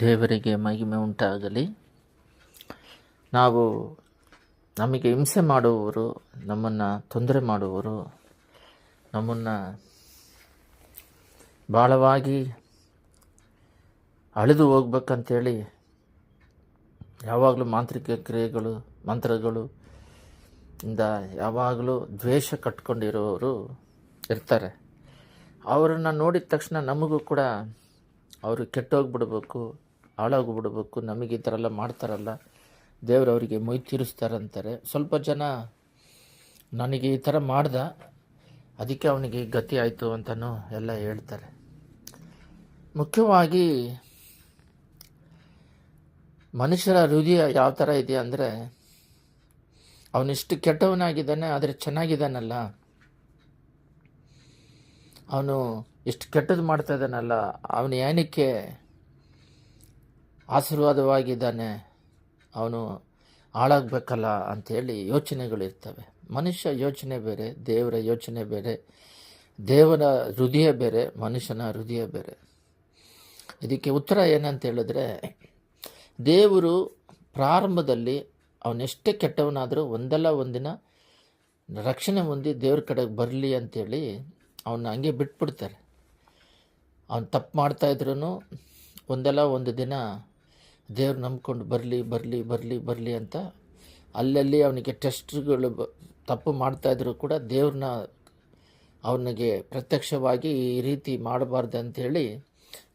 ದೇವರಿಗೆ ಮಹಿಮೆ ಉಂಟಾಗಲಿ. ನಾವು ನಮಗೆ ಹಿಂಸೆ ಮಾಡುವವರು, ನಮ್ಮನ್ನು ತೊಂದರೆ ಮಾಡುವವರು, ನಮ್ಮನ್ನು ಭಾಳವಾಗಿ ಅಳೆದು ಹೋಗ್ಬೇಕಂತೇಳಿ ಯಾವಾಗಲೂ ಮಾಂತ್ರಿಕ ಕ್ರಿಯೆಗಳು, ಮಂತ್ರಗಳು ಇಂದ ಯಾವಾಗಲೂ ದ್ವೇಷ ಕಟ್ಕೊಂಡಿರೋರು ಇರ್ತಾರೆ. ಅವರನ್ನು ನೋಡಿದ ತಕ್ಷಣ ನಮಗೂ ಕೂಡ ಅವರು ಕೆಟ್ಟೋಗ್ಬಿಡ್ಬೇಕು. ಹಾಳಾಗ್ಬಿಡ್ಬೇಕು, ನಮಗೆ ಈ ಥರ ಎಲ್ಲ ಮಾಡ್ತಾರಲ್ಲ, ದೇವ್ರು ಅವರಿಗೆ ಮೊಯ್ ತೀರಿಸ್ತಾರಂತಾರೆ. ಸ್ವಲ್ಪ ಜನ ನನಗೆ ಈ ಥರ ಮಾಡ್ದ, ಅದಕ್ಕೆ ಅವನಿಗೆ ಗತಿ ಆಯಿತು ಅಂತಲೂ ಎಲ್ಲ ಹೇಳ್ತಾರೆ. ಮುಖ್ಯವಾಗಿ ಮನುಷ್ಯರ ಹೃದಯ ಯಾವ ಥರ ಇದೆ ಅಂದರೆ, ಅವನಿಷ್ಟು ಕೆಟ್ಟವನಾಗಿದ್ದಾನೆ, ಆದರೆ ಚೆನ್ನಾಗಿದ್ದಾನಲ್ಲ. ಅವನು ಎಷ್ಟು ಕೆಟ್ಟದ್ದು ಮಾಡ್ತಾ ಇದ್ದಾನಲ್ಲ, ಅವನು ಏನಕ್ಕೆ ಆಶೀರ್ವಾದವಾಗಿದ್ದಾನೆ. ಅವನು ಹಾಳಾಗಬೇಕಲ್ಲ ಅಂಥೇಳಿ ಯೋಚನೆಗಳಿರ್ತವೆ ಮನುಷ್ಯ ಯೋಚನೆ ಬೇರೆ, ದೇವರ ಯೋಚನೆ ಬೇರೆ ದೇವರ ಹೃದಯ ಬೇರೆ, ಮನುಷ್ಯನ ಹೃದಯ ಬೇರೆ. ಇದಕ್ಕೆ ಉತ್ತರ ಏನಂತ ಹೇಳಿದ್ರೆ ದೇವರು ಪ್ರಾರಂಭದಲ್ಲಿ ಅವನೆಷ್ಟೇ ಕೆಟ್ಟವನಾದರೂ ಒಂದಲ್ಲ ಒಂದಿನ ರಕ್ಷಣೆ ಹೊಂದಿ ದೇವ್ರ ಕಡೆಗೆ ಬರಲಿ ಅಂಥೇಳಿ ಅವನ್ನ ಹಂಗೆ ಬಿಟ್ಬಿಡ್ತಾರೆ. ಅವನು ತಪ್ಪು ಮಾಡ್ತಾಯಿದ್ರು ಒಂದಲ್ಲ ಒಂದು ದಿನ ದೇವ್ರು ನಂಬ್ಕೊಂಡು ಬರಲಿ ಬರಲಿ ಬರಲಿ ಬರಲಿ ಅಂತ ಅಲ್ಲಲ್ಲಿ ಅವನಿಗೆ ಟೆಸ್ಟ್ಗಳು ತಪ್ಪು ಮಾಡ್ತಾಯಿದ್ರು ಕೂಡ ದೇವ್ರನ್ನ ಅವನಿಗೆ ಪ್ರತ್ಯಕ್ಷವಾಗಿ ಈ ರೀತಿ ಮಾಡಬಾರ್ದು ಅಂಥೇಳಿ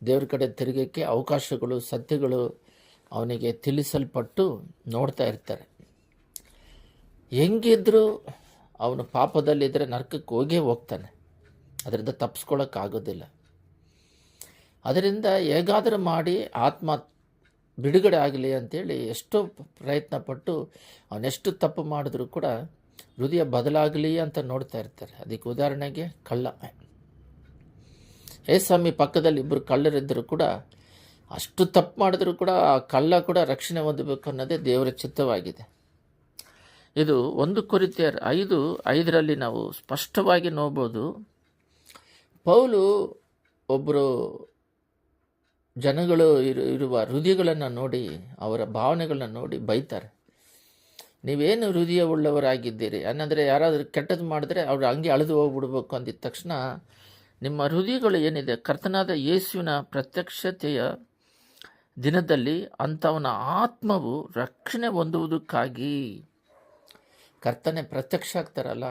ದೇವ್ರ ಕಡೆ ತಿರುಗಕ್ಕೆ ಅವಕಾಶಗಳು, ಸತ್ಯಗಳು ಅವನಿಗೆ ತಿಳಿಸಲ್ಪಟ್ಟು ನೋಡ್ತಾ ಇರ್ತಾರೆ. ಹೆಂಗಿದ್ರೂ ಅವನು ಪಾಪದಲ್ಲಿದ್ದರೆ ನರಕಕ್ಕೆ ಹೋಗೇ ಹೋಗ್ತಾನೆ. ಅದರಿಂದ ತಪ್ಪಿಸ್ಕೊಳ್ಳೋಕ್ಕಾಗೋದಿಲ್ಲ ಅದರಿಂದ ಹೇಗಾದರೂ ಮಾಡಿ ಆತ್ಮ ಬಿಡುಗಡೆ ಆಗಲಿ ಅಂತೇಳಿ ಎಷ್ಟೋ ಪ್ರಯತ್ನ ಪಟ್ಟು ಅವನೆಷ್ಟು ತಪ್ಪು ಮಾಡಿದ್ರೂ ಕೂಡ ಹೃದಯ ಬದಲಾಗಲಿ ಅಂತ ನೋಡ್ತಾ ಇರ್ತಾರೆ. ಅದಕ್ಕೆ ಉದಾಹರಣೆಗೆ ಕಳ್ಳ. ಏ ಸ್ವಾಮಿ, ಪಕ್ಕದಲ್ಲಿ ಇಬ್ಬರು ಕಳ್ಳರಿದ್ದರೂ ಕೂಡ ಅಷ್ಟು ತಪ್ಪು ಮಾಡಿದ್ರೂ ಕೂಡ ಆ ಕಳ್ಳ ಕೂಡ ರಕ್ಷಣೆ ಹೊಂದಬೇಕು ಅನ್ನೋದೇ ದೇವರ ಚಿತ್ತವಾಗಿದೆ. ಇದು ಒಂದು ಕುರಿತ ಐದು, ಐದರಲ್ಲಿ ನಾವು ಸ್ಪಷ್ಟವಾಗಿ ನೋಡ್ಬೋದು. ಪೌಲು ಒಬ್ಬರು ಜನಗಳು ಇರು, ಇರುವ ಹೃದಯಗಳನ್ನು ನೋಡಿ, ಅವರ ಭಾವನೆಗಳನ್ನ ನೋಡಿ ಬೈತಾರೆ. ನೀವೇನು ಹೃದಯ ಉಳ್ಳವರಾಗಿದ್ದೀರಿ ಅನ್ನಂದರೆ ಯಾರಾದರೂ ಕೆಟ್ಟದ್ದು ಮಾಡಿದ್ರೆ ಅವ್ರು ಹಂಗೆ ಅಳೆದು ಹೋಗ್ಬಿಡ್ಬೇಕು ಅಂದಿದ್ದ ತಕ್ಷಣ ನಿಮ್ಮ ಹೃದಯಗಳು ಏನಿದೆ? ಕರ್ತನಾದ ಯೇಸುವಿನ ಪ್ರತ್ಯಕ್ಷತೆಯ ದಿನದಲ್ಲಿ ಅಂಥವನ ಆತ್ಮವು ರಕ್ಷಣೆ ಹೊಂದುವುದಕ್ಕಾಗಿ ಕರ್ತನೆ ಪ್ರತ್ಯಕ್ಷ ಆಗ್ತಾರಲ್ಲ?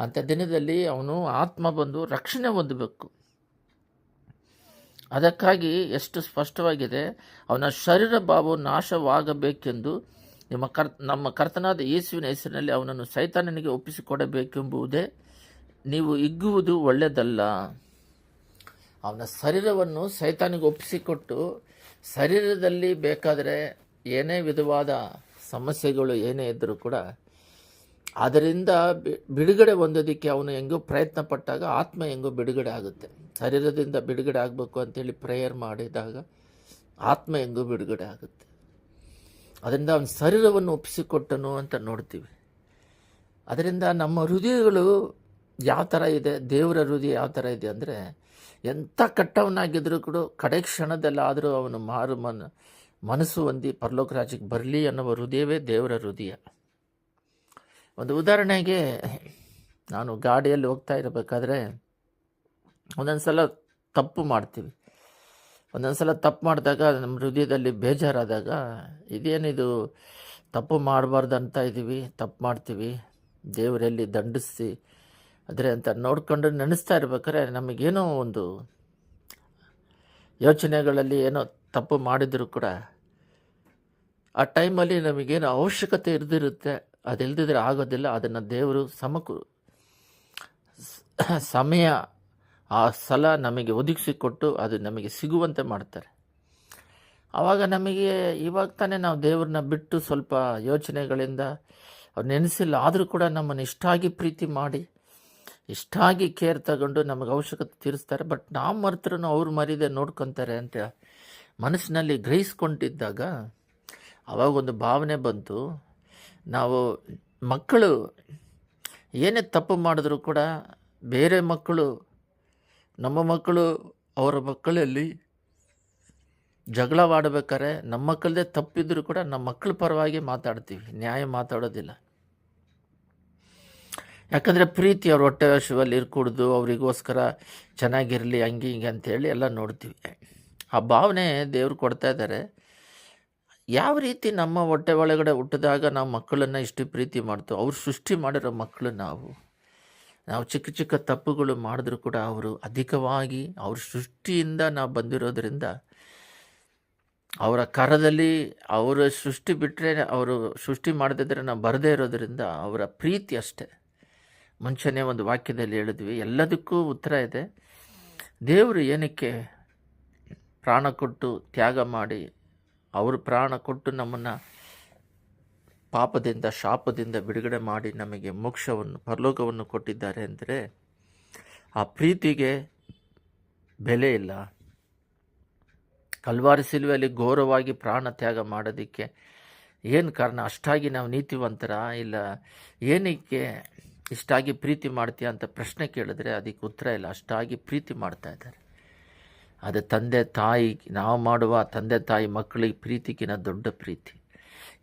ಅಂಥ ದಿನದಲ್ಲಿ ಅವನು ಆತ್ಮ ಬಂದು ರಕ್ಷಣೆ ಹೊಂದಬೇಕು. ಅದಕ್ಕಾಗಿ ಎಷ್ಟು ಸ್ಪಷ್ಟವಾಗಿದೆ, ಅವನ ಶರೀರ ಭಾವವು ನಾಶವಾಗಬೇಕೆಂದು ನಿಮ್ಮ ಕರ್, ನಮ್ಮ ಕರ್ತನಾದ ಯೇಸುವಿನ ಹೆಸರಿನಲ್ಲಿ ಅವನನ್ನು ಸೈತಾನನಿಗೆ ಒಪ್ಪಿಸಿಕೊಡಬೇಕೆಂಬುದೇ ನೀವು ಇಗ್ಗುವುದು ಒಳ್ಳೆಯದಲ್ಲ. ಅವನ ಶರೀರವನ್ನು ಸೈತಾನಿಗೆ ಒಪ್ಪಿಸಿಕೊಟ್ಟು ಶರೀರದಲ್ಲಿ ಬೇಕಾದರೆ ಏನೇ ವಿಧವಾದ ಸಮಸ್ಯೆಗಳು ಏನೇ ಇದ್ದರೂ ಕೂಡ ಅದರಿಂದ ಬಿಡುಗಡೆ ಹೊಂದೋದಕ್ಕೆ ಅವನು ಹೆಂಗೋ ಪ್ರಯತ್ನ ಪಟ್ಟಾಗ ಆತ್ಮ ಹೆಂಗೋ ಬಿಡುಗಡೆ ಆಗುತ್ತೆ. ಶರೀರದಿಂದ ಬಿಡುಗಡೆ ಆಗಬೇಕು ಅಂತೇಳಿ ಪ್ರೇಯರ್ ಮಾಡಿದಾಗ ಆತ್ಮ ಹೆಂಗೋ ಬಿಡುಗಡೆ ಆಗುತ್ತೆ. ಅದರಿಂದ ಅವನ ಶರೀರವನ್ನು ಒಪ್ಪಿಸಿಕೊಟ್ಟನು ಅಂತ ನೋಡ್ತೀವಿ. ಅದರಿಂದ ನಮ್ಮ ಹೃದಯಗಳು ಯಾವ ಥರ ಇದೆ, ದೇವರ ಹೃದಯ ಯಾವ ಥರ ಇದೆ ಅಂದರೆ ಎಂಥ ಕಟ್ಟವನಾಗಿದ್ದರೂ ಕೂಡ ಕಡೆ ಕ್ಷಣದಲ್ಲಾದರೂ ಅವನು ಮಾರು ಮನ, ಮನಸ್ಸು ಹೊಂದಿ ಪರಲೋಕ ರಾಜ್ಯಕ್ಕೆ ಬರಲಿ ಅನ್ನುವ ಹೃದಯವೇ ದೇವರ ಹೃದಯ. ಒಂದು ಉದಾಹರಣೆಗೆ, ನಾನು ಗಾಡಿಯಲ್ಲಿ ಹೋಗ್ತಾ ಇರಬೇಕಾದ್ರೆ ಒಂದೊಂದು ಸಲ ತಪ್ಪು ಮಾಡ್ತೀವಿ. ಒಂದೊಂದು ಸಲ ತಪ್ಪು ಮಾಡಿದಾಗ, ನಮ್ಮ ಹೃದಯದಲ್ಲಿ ಬೇಜಾರಾದಾಗ, ಇದೇನಿದು, ತಪ್ಪು ಮಾಡಬಾರ್ದು ಅಂತ ಇದ್ದೀವಿ, ತಪ್ಪು ಮಾಡ್ತೀವಿ, ದೇವರಲ್ಲಿ ದಂಡಿಸಿ, ಆದರೆ ಅಂತ ನೋಡ್ಕೊಂಡು ನೆನೆಸ್ತಾ ಇರ್ಬೇಕಾದ್ರೆ, ನಮಗೇನೋ ಒಂದು ಯೋಚನೆಗಳಲ್ಲಿ ಏನೋ ತಪ್ಪು ಮಾಡಿದರೂ ಕೂಡ, ಆ ಟೈಮಲ್ಲಿ ನಮಗೇನು ಅವಶ್ಯಕತೆ ಇರ್ದಿರುತ್ತೆ. ಅದಿಲ್ದಿದ್ರೆ ಆಗೋದಿಲ್ಲ, ಅದನ್ನು ದೇವರು ಸಮಕು ಸಮಯ, ಆ ಸಲ ನಮಗೆ ಒದಗಿಸಿಕೊಟ್ಟು ಅದು ನಮಗೆ ಸಿಗುವಂತೆ ಮಾಡ್ತಾರೆ. ಆವಾಗ ನಮಗೆ ಇವಾಗ ತಾನೇ ನಾವು ದೇವ್ರನ್ನ ಬಿಟ್ಟು ಸ್ವಲ್ಪ ಯೋಚನೆಗಳಿಂದ ಅವ್ರು ನೆನೆಸಿಲ್ಲ, ಆದರೂ ಕೂಡ ನಮ್ಮನ್ನು ಇಷ್ಟಾಗಿ ಪ್ರೀತಿ ಮಾಡಿ, ಇಷ್ಟಾಗಿ ಕೇರ್ ತಗೊಂಡು ನಮಗೆ ಅವಶ್ಯಕತೆ ತೀರಿಸ್ತಾರೆ. ಬಟ್ ನಾವು ಮರ್ತರೂ ಅವ್ರು ಮರಿದೆ ನೋಡ್ಕೊತಾರೆ ಅಂತ ಮನಸ್ಸಿನಲ್ಲಿ ಗ್ರಹಿಸ್ಕೊಂಡಿದ್ದಾಗ ಅವಾಗ ಒಂದು ಭಾವನೆ ಬಂತು. ನಾವು ಮಕ್ಕಳು ಏನೇ ತಪ್ಪು ಮಾಡಿದ್ರು ಕೂಡ ಬೇರೆ ಮಕ್ಕಳು, ನಮ್ಮ ಮಕ್ಕಳು ಅವರ ಮಕ್ಕಳಲ್ಲಿ ಜಗಳವಾಡಬೇಕಾದ್ರೆ ನಮ್ಮ ಮಕ್ಕಳದೇ ತಪ್ಪಿದ್ರು ಕೂಡ ನಮ್ಮ ಮಕ್ಕಳ ಪರವಾಗಿ ಮಾತಾಡ್ತೀವಿ, ನ್ಯಾಯ ಮಾತಾಡೋದಿಲ್ಲ. ಯಾಕಂದರೆ ಪ್ರೀತಿ ಅವ್ರ ಹೊಟ್ಟೆ ಹಸುವಲ್ಲಿ ಇರ್ಕೂಡ್ದು, ಅವರಿಗೋಸ್ಕರ ಚೆನ್ನಾಗಿರಲಿ, ಹಂಗೆ ಹಿಂಗೆ ಅಂತೇಳಿ ಎಲ್ಲ ನೋಡ್ತೀವಿ. ಆ ಭಾವನೆ ದೇವ್ರು ಕೊಡ್ತಾ ಇದ್ದಾರೆ. ಯಾವ ರೀತಿ ನಮ್ಮ ಹೊಟ್ಟೆ ಒಳಗಡೆ ಹುಟ್ಟಿದಾಗ ನಾವು ಮಕ್ಕಳನ್ನು ಇಷ್ಟು ಪ್ರೀತಿ ಮಾಡ್ತೀವಿ? ಅವ್ರು ಸೃಷ್ಟಿ ಮಾಡಿರೋ ಮಕ್ಕಳು ನಾವು. ನಾವು ಚಿಕ್ಕ ಚಿಕ್ಕ ತಪ್ಪುಗಳು ಮಾಡಿದ್ರು ಕೂಡ ಅವರು ಅಧಿಕವಾಗಿ ಅವ್ರ ಸೃಷ್ಟಿಯಿಂದ ನಾವು ಬಂದಿರೋದ್ರಿಂದ ಅವರ ಕರದಲ್ಲಿ ಅವರ ಸೃಷ್ಟಿ ಬಿಟ್ಟರೆ ಅವರು ಸೃಷ್ಟಿ ಮಾಡದಿದ್ದರೆ ನಾವು ಬರದೇ ಇರೋದರಿಂದ ಅವರ ಪ್ರೀತಿ ಅಷ್ಟೇ. ಮುಂಚೆನೇ ಒಂದು ವಾಕ್ಯದಲ್ಲಿ ಹೇಳಿದ್ವಿ, ಎಲ್ಲದಕ್ಕೂ ಉತ್ತರ ಇದೆ. ದೇವರು ಏನಕ್ಕೆ ಪ್ರಾಣ ಕೊಟ್ಟು ತ್ಯಾಗ ಮಾಡಿ ಅವರು ಪ್ರಾಣ ಕೊಟ್ಟು ನಮ್ಮನ್ನು ಪಾಪದಿಂದ, ಶಾಪದಿಂದ ಬಿಡುಗಡೆ ಮಾಡಿ ನಮಗೆ ಮೋಕ್ಷವನ್ನು, ಪರಲೋಕವನ್ನು ಕೊಟ್ಟಿದ್ದಾರೆ ಅಂದರೆ ಆ ಪ್ರೀತಿಗೆ ಬೆಲೆ ಇಲ್ಲ. ಕಲ್ವಾರಿ ಸಿಲುವೆಯಲ್ಲಿ ಘೋರವಾಗಿ ಪ್ರಾಣ ತ್ಯಾಗ ಮಾಡೋದಕ್ಕೆ ಏನು ಕಾರಣ? ಅಷ್ಟಾಗಿ ನಾವು ನೀತಿವಂತರ? ಇಲ್ಲ, ಏನಕ್ಕೆ ಇಷ್ಟಾಗಿ ಪ್ರೀತಿ ಮಾಡ್ತೀಯ ಅಂತ ಪ್ರಶ್ನೆ ಕೇಳಿದ್ರೆ ಅದಕ್ಕೆ ಉತ್ತರ ಇಲ್ಲ. ಅಷ್ಟಾಗಿ ಪ್ರೀತಿ ಮಾಡ್ತಾ ಇದ್ದಾರೆ. ಅದು ತಂದೆ ತಾಯಿ, ನಾವು ಮಾಡುವ ತಂದೆ ತಾಯಿ ಮಕ್ಕಳಿಗೆ ಪ್ರೀತಿಗಿನ ದೊಡ್ಡ ಪ್ರೀತಿ.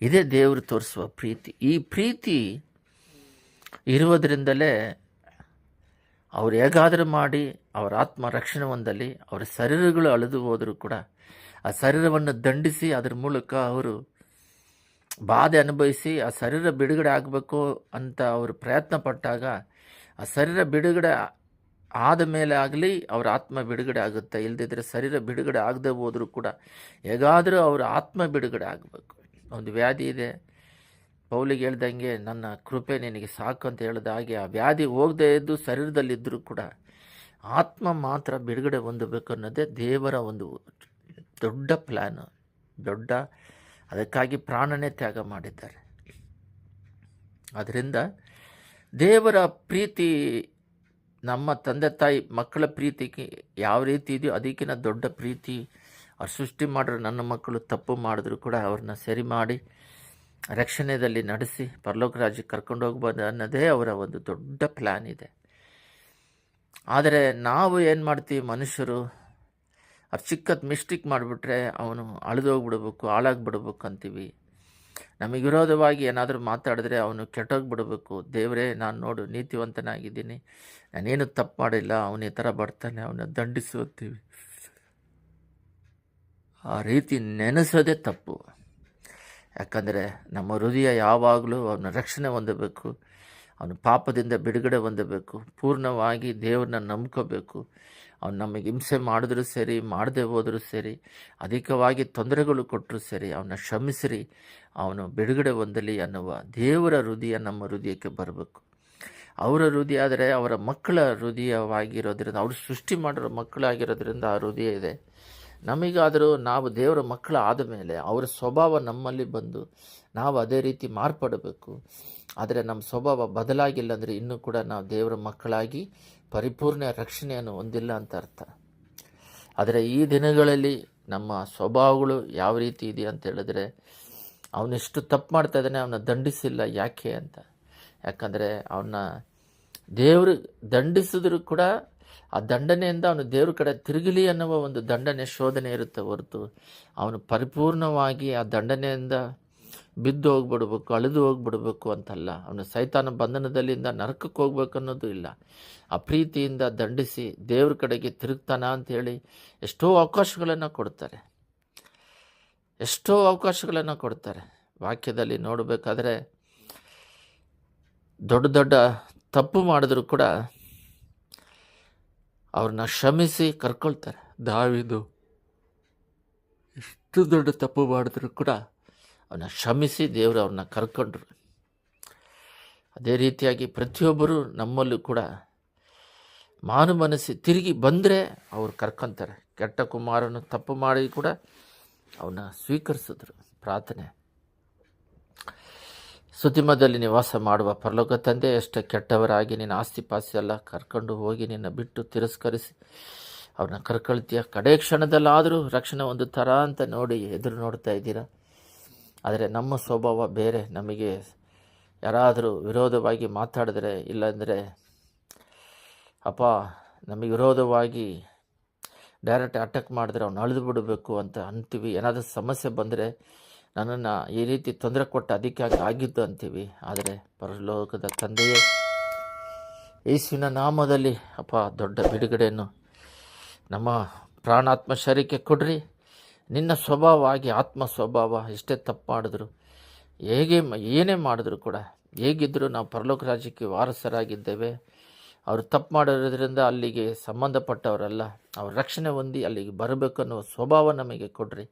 ಇದೇ ದೇವರು ತೋರಿಸುವ ಪ್ರೀತಿ. ಈ ಪ್ರೀತಿ ಇರುವುದರಿಂದಲೇ ಅವ್ರು ಹೇಗಾದರೂ ಮಾಡಿ ಅವರ ಆತ್ಮ ರಕ್ಷಣೆ ಹೊಂದಲಿ, ಅವರ ಶರೀರಗಳು ಅಳೆದು ಹೋದರೂ ಕೂಡ ಆ ಶರೀರವನ್ನು ದಂಡಿಸಿ ಅದರ ಮೂಲಕ ಅವರು ಬಾಧೆ ಅನುಭವಿಸಿ ಆ ಶರೀರ ಬಿಡುಗಡೆ ಆಗಬೇಕು ಅಂತ ಅವರು ಪ್ರಯತ್ನ ಪಟ್ಟಾಗ ಆ ಶರೀರ ಬಿಡುಗಡೆ ಆದ ಮೇಲೆ ಆಗಲಿ ಅವರ ಆತ್ಮ ಬಿಡುಗಡೆ ಆಗುತ್ತೆ. ಇಲ್ಲದಿದ್ದರೆ ಶರೀರ ಬಿಡುಗಡೆ ಆಗದೆ ಹೋದರೂ ಕೂಡ ಹೇಗಾದರೂ ಅವರ ಆತ್ಮ ಬಿಡುಗಡೆ ಆಗಬೇಕು. ಒಂದು ವ್ಯಾಧಿ ಇದೆ. ಪೌಲಿಗೆ ಹೇಳ್ದಂಗೆ, ನನ್ನ ಕೃಪೆ ನಿನಗೆ ಸಾಕು ಅಂತ ಹೇಳಿದ ಹಾಗೆ ಆ ವ್ಯಾಧಿ ಹೋಗದೇ ಇದ್ದು ಶರೀರದಲ್ಲಿದ್ದರೂ ಕೂಡ ಆತ್ಮ ಮಾತ್ರ ಬಿಡುಗಡೆ ಹೊಂದಬೇಕು ಅನ್ನೋದೇ ದೇವರ ಒಂದು ದೊಡ್ಡ ಪ್ಲ್ಯಾನು ದೊಡ್ಡ, ಅದಕ್ಕಾಗಿ ಪ್ರಾಣನೇ ತ್ಯಾಗ ಮಾಡಿದ್ದಾರೆ. ಅದರಿಂದ ದೇವರ ಪ್ರೀತಿ ನಮ್ಮ ತಂದೆ ತಾಯಿ ಮಕ್ಕಳ ಪ್ರೀತಿಗೆ ಯಾವ ರೀತಿ ಇದೆಯೋ ಅದಕ್ಕಿಂತ ದೊಡ್ಡ ಪ್ರೀತಿ. ಅವ್ರು ಸೃಷ್ಟಿ ಮಾಡಿರೋ ನನ್ನ ಮಕ್ಕಳು ತಪ್ಪು ಮಾಡಿದ್ರು ಕೂಡ ಅವ್ರನ್ನ ಸರಿ ಮಾಡಿ ರಕ್ಷಣೆಯಲ್ಲಿ ನಡೆಸಿ ಪರಲೋಕ ರಾಜ್ಯಕ್ಕೆ ಕರ್ಕೊಂಡು ಹೋಗ್ಬೋದು ಅನ್ನೋದೇ ಅವರ ಒಂದು ದೊಡ್ಡ ಪ್ಲ್ಯಾನ್ ಇದೆ. ಆದರೆ ನಾವು ಏನು ಮಾಡ್ತೀವಿ ಮನುಷ್ಯರು? ಅವ್ರು ಚಿಕ್ಕದ ಮಿಸ್ಟೇಕ್ ಮಾಡಿಬಿಟ್ರೆ ಅವನು ಅಳಿದೋಗ್ಬಿಡ್ಬೇಕು, ಹಾಳಾಗ್ಬಿಡ್ಬೇಕು ಅಂತೀವಿ. ನಮಗೆ ವಿರೋಧವಾಗಿ ಏನಾದರೂ ಮಾತಾಡಿದ್ರೆ ಅವನು ಕೆಟ್ಟೋಗ್ಬಿಡ್ಬೇಕು. ದೇವರೇ, ನಾನು ನೋಡು, ನೀತಿವಂತನಾಗಿದ್ದೀನಿ. ನಾನೇನು ತಪ್ಪು ಮಾಡಿಲ್ಲ, ಅವನ ಈ ಥರ ಬರ್ತಾನೆ, ಅವನ ದಂಡಿಸುತ್ತೀವಿ. ಆ ರೀತಿ ನೆನೆಸೋದೇ ತಪ್ಪು. ಯಾಕಂದರೆ ನಮ್ಮ ಹೃದಯ ಯಾವಾಗಲೂ ಅವನ ರಕ್ಷಣೆ ಹೊಂದಬೇಕು. ಅವನ ಪಾಪದಿಂದ ಬಿಡುಗಡೆ ಹೊಂದಬೇಕು. ಪೂರ್ಣವಾಗಿ ದೇವ್ರನ್ನ ನಂಬ್ಕೋಬೇಕು. ಅವನು ನಮಗೆ ಹಿಂಸೆ ಮಾಡಿದ್ರೂ ಸರಿ, ಮಾಡದೆ ಹೋದರೂ ಸರಿ, ಅಧಿಕವಾಗಿ ತೊಂದರೆಗಳು ಕೊಟ್ಟರೂ ಸರಿ, ಅವನ ಶ್ರಮಿಸಿರಿ ಅವನು ಬಿಡುಗಡೆ ಹೊಂದಲಿ ಅನ್ನುವ ದೇವರ ಹೃದಯ ನಮ್ಮ ಹೃದಯಕ್ಕೆ ಬರಬೇಕು. ಅವರ ಹೃದಯ ಆದರೆ ಅವರ ಮಕ್ಕಳ ಹೃದಯವಾಗಿರೋದ್ರಿಂದ, ಅವರು ಸೃಷ್ಟಿ ಮಾಡಿರೋ ಮಕ್ಕಳಾಗಿರೋದ್ರಿಂದ ಆ ಹೃದಯ ಇದೆ. ನಮಗಾದರೂ ನಾವು ದೇವರ ಮಕ್ಕಳಾದ ಮೇಲೆ ಅವರ ಸ್ವಭಾವ ನಮ್ಮಲ್ಲಿ ಬಂದು ನಾವು ಅದೇ ರೀತಿ ಮಾರ್ಪಡಬೇಕು. ಆದರೆ ನಮ್ಮ ಸ್ವಭಾವ ಬದಲಾಗಿಲ್ಲ ಅಂದರೆ ಇನ್ನೂ ಕೂಡ ನಾವು ದೇವರ ಮಕ್ಕಳಾಗಿ ಪರಿಪೂರ್ಣ ರಕ್ಷಣೆಯನ್ನು ಹೊಂದಿಲ್ಲ ಅಂತ ಅರ್ಥ. ಆದರೆ ಈ ದಿನಗಳಲ್ಲಿ ನಮ್ಮ ಸ್ವಭಾವಗಳು ಯಾವ ರೀತಿ ಇದೆ ಅಂತ ಹೇಳಿದ್ರೆ ಅವನೆಷ್ಟು ತಪ್ಪು ಮಾಡ್ತಾ ಇದ್ದಾನೆ ಅವನ ದಂಡಿಸಿಲ್ಲ ಯಾಕೆ ಅಂತ. ಯಾಕಂದರೆ ಅವನ್ನ ದೇವರು ದಂಡಿಸಿದ್ರು ಕೂಡ ಆ ದಂಡನೆಯಿಂದ ಅವನು ದೇವ್ರ ಕಡೆ ತಿರುಗಲಿ ಅನ್ನುವ ಒಂದು ದಂಡನೆ ಶೋಧನೆ ಇರುತ್ತೆ ಹೊರತು. ಅವನು ಪರಿಪೂರ್ಣವಾಗಿ ಆ ದಂಡನೆಯಿಂದ ಬಿದ್ದು ಹೋಗ್ಬಿಡ್ಬೇಕು, ಅಳಿದು ಹೋಗ್ಬಿಡ್ಬೇಕು ಅಂತಲ್ಲ. ಅವನು ಸೈತಾನ ಬಂಧನದಲ್ಲಿಂದ ನರಕಕ್ಕೆ ಹೋಗ್ಬೇಕು ಅನ್ನೋದು ಇಲ್ಲ. ಆ ಪ್ರೀತಿಯಿಂದ ದಂಡಿಸಿ ದೇವ್ರ ಕಡೆಗೆ ತಿರುಗ್ತಾನ ಅಂಥೇಳಿ ಎಷ್ಟೋ ಅವಕಾಶಗಳನ್ನು ಕೊಡ್ತಾರೆ. ಎಷ್ಟೋ ಅವಕಾಶಗಳನ್ನು ಕೊಡ್ತಾರೆ. ವಾಕ್ಯದಲ್ಲಿ ನೋಡಬೇಕಾದ್ರೆ ದೊಡ್ಡ ದೊಡ್ಡ ತಪ್ಪು ಮಾಡಿದ್ರು ಕೂಡ ಅವ್ರನ್ನ ಕ್ಷಮಿಸಿ ಕರ್ಕೊಳ್ತಾರೆ. ದಾವಿದು ಎಷ್ಟು ದೊಡ್ಡ ತಪ್ಪು ಮಾಡಿದ್ರು ಕೂಡ ಅವನ್ನ ಶ್ರಮಿಸಿ ದೇವರು ಅವ್ರನ್ನ ಕರ್ಕೊಂಡ್ರು. ಅದೇ ರೀತಿಯಾಗಿ ಪ್ರತಿಯೊಬ್ಬರು ನಮ್ಮಲ್ಲೂ ಕೂಡ ಮಾನು ಮನಸ್ಸಿ ತಿರುಗಿ ಬಂದರೆ ಅವ್ರು ಕರ್ಕೊತಾರೆ. ಕೆಟ್ಟ ಕುಮಾರನು ತಪ್ಪು ಮಾಡಿ ಕೂಡ ಅವನ್ನ ಸ್ವೀಕರಿಸಿದ್ರು ಪ್ರಾರ್ಥನೆ. ಸುತಿಮದಲ್ಲಿ ನಿವಾಸ ಮಾಡುವ ಪರಲೋಕ ತಂದೆ ಎಷ್ಟೇ ಕೆಟ್ಟವರಾಗಿ ನಿನ್ನ ಆಸ್ತಿ ಪಾಸ್ತಿ ಎಲ್ಲ ಕರ್ಕೊಂಡು ಹೋಗಿ ನಿನ್ನ ಬಿಟ್ಟು ತಿರಸ್ಕರಿಸಿ ಅವ್ರನ್ನ ಕರ್ಕೊಳ್ತೀಯ. ಕಡೆ ಕ್ಷಣದಲ್ಲಾದರೂ ರಕ್ಷಣೆ ಒಂದು ಥರ ಅಂತ ನೋಡಿ ಎದುರು ನೋಡ್ತಾ ಇದ್ದೀರಾ? ಆದರೆ ನಮ್ಮ ಸ್ವಭಾವ ಬೇರೆ. ನಮಗೆ ಯಾರಾದರೂ ವಿರೋಧವಾಗಿ ಮಾತಾಡಿದ್ರೆ, ಇಲ್ಲಾಂದರೆ, ಅಪ್ಪ, ನಮಗೆ ವಿರೋಧವಾಗಿ ಡೈರೆಕ್ಟ್ ಅಟ್ಯಾಕ್ ಮಾಡಿದ್ರೆ ಅವ್ನು ಅಳಿದು ಬಿಡಬೇಕು ಅಂತ ಅಂತೀವಿ. ಏನಾದರೂ ಸಮಸ್ಯೆ ಬಂದರೆ ನನ್ನನ್ನು ಈ ರೀತಿ ತೊಂದರೆ ಕೊಟ್ಟು ಅದಕ್ಕೆ ಆಗಿ ಆಗಿದ್ದು ಅಂತೀವಿ. ಆದರೆ ಪರಲೋಕದ ತಂದೆಯೇ ಯೇಸುವಿನ ನಾಮದಲ್ಲಿ, ಅಪ್ಪ, ದೊಡ್ಡ ಬಿಡುಗಡೆಯನ್ನು ನಮ್ಮ ಪ್ರಾಣಾತ್ಮ ಶರೀರಕ್ಕೆ ಕೊಡ್ರಿ. ನಿನ್ನ ಸ್ವಭಾವ ಆಗಿ ಆತ್ಮ ಸ್ವಭಾವ ಎಷ್ಟೇ ತಪ್ಪು ಮಾಡಿದ್ರು ಹೇಗೆ ಏನೇ ಮಾಡಿದ್ರು ಕೂಡ ಹೇಗಿದ್ದರೂ ನಾವು ಪರಲೋಕ ರಾಜ್ಯಕ್ಕೆ ವಾರಸರಾಗಿದ್ದೇವೆ. ಅವರು ತಪ್ಪು ಮಾಡಿರೋದ್ರಿಂದ ಅಲ್ಲಿಗೆ ಸಂಬಂಧಪಟ್ಟವರಲ್ಲ ಅವ್ರ ರಕ್ಷಣೆ ಹೊಂದಿ ಅಲ್ಲಿಗೆ ಬರಬೇಕು ಅನ್ನುವ ಸ್ವಭಾವ ನಮಗೆ ಕೊಡ್ರಿ.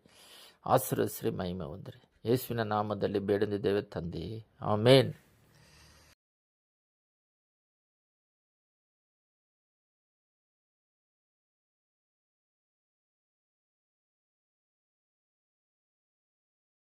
ಆಶೀರ್ವದಿಸ್ರಿ ಮಹಿಮೆ ಹೊಂದ್ರಿ. ಯೇಸುವಿನ ನಾಮದಲ್ಲಿ ಬೇಡದಿದ್ದೇವೆ ತಂದೆ. ಆಮೇನ್.